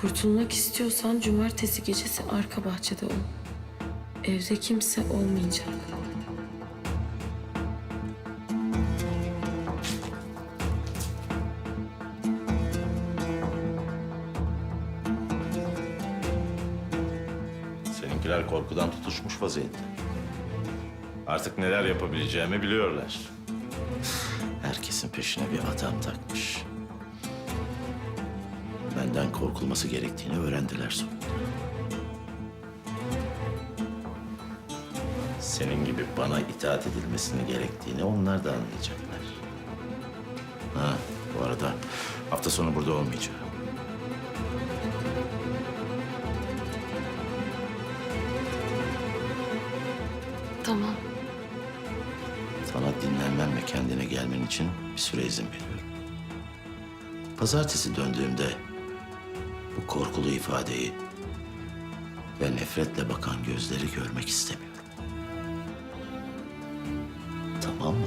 Kurtulmak istiyorsan cumartesi gecesi arka bahçede ol. Evde kimse olmayacak. Seninkiler korkudan tutuşmuş vaziyette. Artık neler yapabileceğimi biliyorlar. Herkesin peşine bir adam takmış. Korkulması gerektiğini öğrendiler sonunda. Senin gibi bana itaat edilmesini gerektiğini onlar da anlayacaklar. Ha, bu arada hafta sonu burada olmayacağım. Tamam. Sana dinlenmen ve kendine gelmen için bir süre izin veriyorum. Pazartesi döndüğümde bu korkulu ifadeyi ve nefretle bakan gözleri görmek istemiyorum. Tamam mı?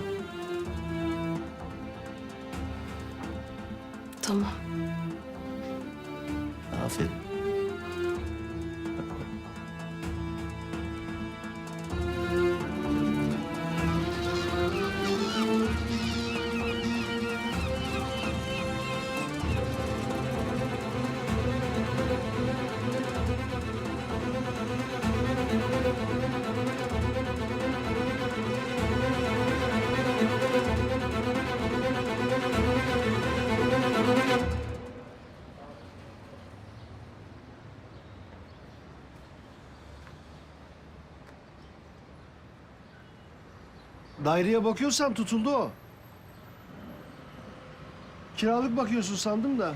Tamam. Aferin. Daireye bakıyorsam tutuldu o. Kiralık bakıyorsun sandım da.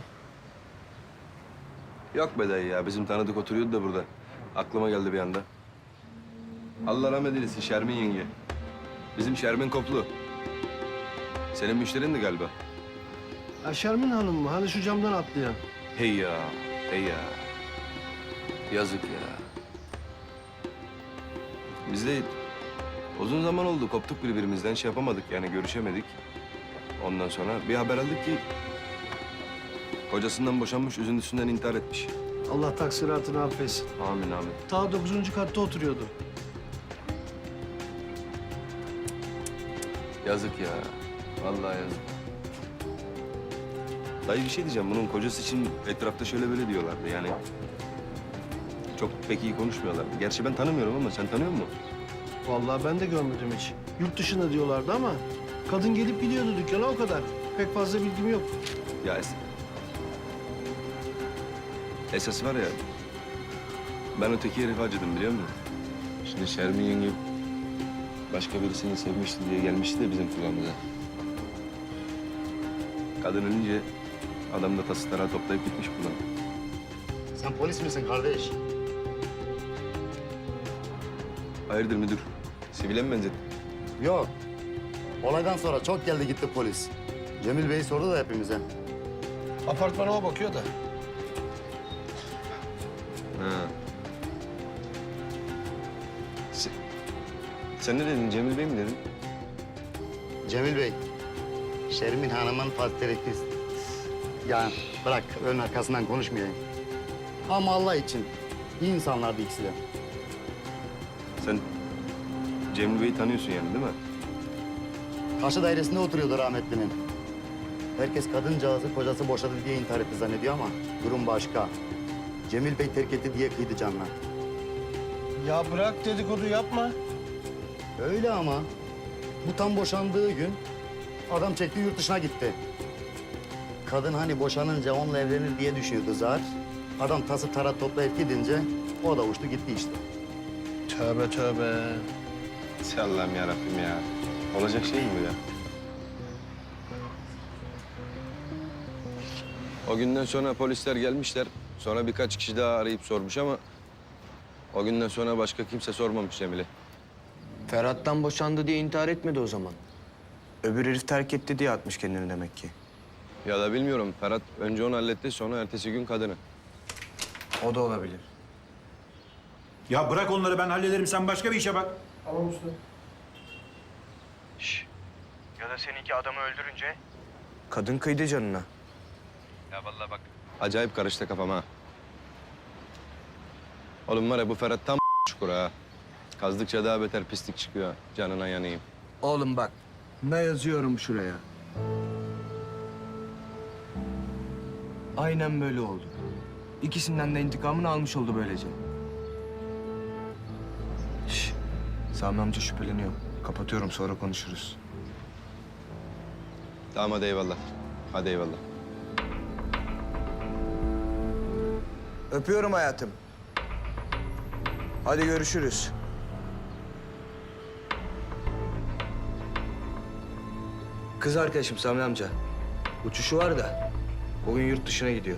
Yok be dayı ya. Bizim tanıdık oturuyordu da burada. Aklıma geldi bir anda. Allah rahmet eylesin Şermin yenge. Bizim Şermin Koplu. Senin müşterin de galiba. Ha Şermin Hanım mı? Hani şu camdan atlayan. Hey ya, hey ya. Yazık ya. Biz de uzun zaman oldu. Koptuk birbirimizden. Şey yapamadık yani görüşemedik. Ondan sonra bir haber aldık ki... Kocasından boşanmış, üzüntüsünden intihar etmiş. Allah taksiratını affetsin. Amin amin. Ta dokuzuncu katta oturuyordu. Yazık ya. Vallahi yazık. Dayı bir şey diyeceğim. Bunun kocası için etrafta şöyle böyle diyorlardı yani. Çok pek iyi konuşmuyorlardı. Gerçi ben tanımıyorum ama sen tanıyor musun? Vallahi ben de görmedim hiç. Yurt dışında diyorlardı ama kadın gelip gidiyordu dükkana o kadar. Pek fazla bilgim yok. Ya es... Esas var ya... Ben öteki herifi acıdım biliyor musun? Şimdi Şermin yenge başka birisini sevmişti diye gelmişti de bizim kulağımıza. Kadın ölünce adam da tası tarağı toplayıp gitmiş buradan. Sen polis misin kardeş? Hayırdır müdür? Sivile mi benzettin? Yok. Olaydan sonra çok geldi gitti polis. Cemil Bey sordu da hepimize. Apartmana o bakıyor da. Ha. Sen, sen ne dedin? Cemil Bey mi dedin? Cemil Bey, Şermin Hanım'ın pasterekist. Ya bırak ön arkasından konuşmayayım. Ama Allah için iyi insanlardı ikisi de. Sen Cemil Bey'i tanıyorsun yani değil mi? Karşı dairesinde oturuyordu rahmetlinin. Herkes kadıncağızı kocası boşadı diye intihar etti zannediyor ama durum başka. Cemil Bey terk etti diye kıydı canına. Ya bırak dedikodu yapma. Öyle ama bu tam boşandığı gün adam çekti yurt dışına gitti. Kadın hani boşanınca onunla evlenir diye düşünüyordu zar. Adam tası tarat toplayıp gidince o da uçtu gitti işte. Tövbe tövbe. Allah'ım yarabbim ya. Olacak şey mi bu ya? O günden sonra polisler gelmişler. Sonra birkaç kişi daha arayıp sormuş ama... ...o günden sonra başka kimse sormamış Cemil'i. Ferhat'tan boşandı diye intihar etmedi o zaman. Öbür herif terk etti diye atmış kendini demek ki. Ya da bilmiyorum. Ferhat önce onu halletti sonra ertesi gün kadını. O da olabilir. Ya bırak onları ben hallederim sen başka bir işe bak. Ya da seninki adamı öldürünce? Kadın kıydı canına. Ya vallahi bak. Acayip karıştı kafam ha. Oğlum var ya bu Ferhat tam çukur ha. Kazdıkça daha beter pislik çıkıyor. Canına yanayım. Oğlum bak, ne yazıyorum şuraya? Aynen böyle oldu. İkisinden de intikamını almış oldu böylece. Sami amca şüpheleniyor. Kapatıyorum sonra konuşuruz. Tamam hadi eyvallah. Hadi eyvallah. Öpüyorum hayatım. Hadi görüşürüz. Kız arkadaşım Sami amca. Uçuşu var da bugün yurt dışına gidiyor.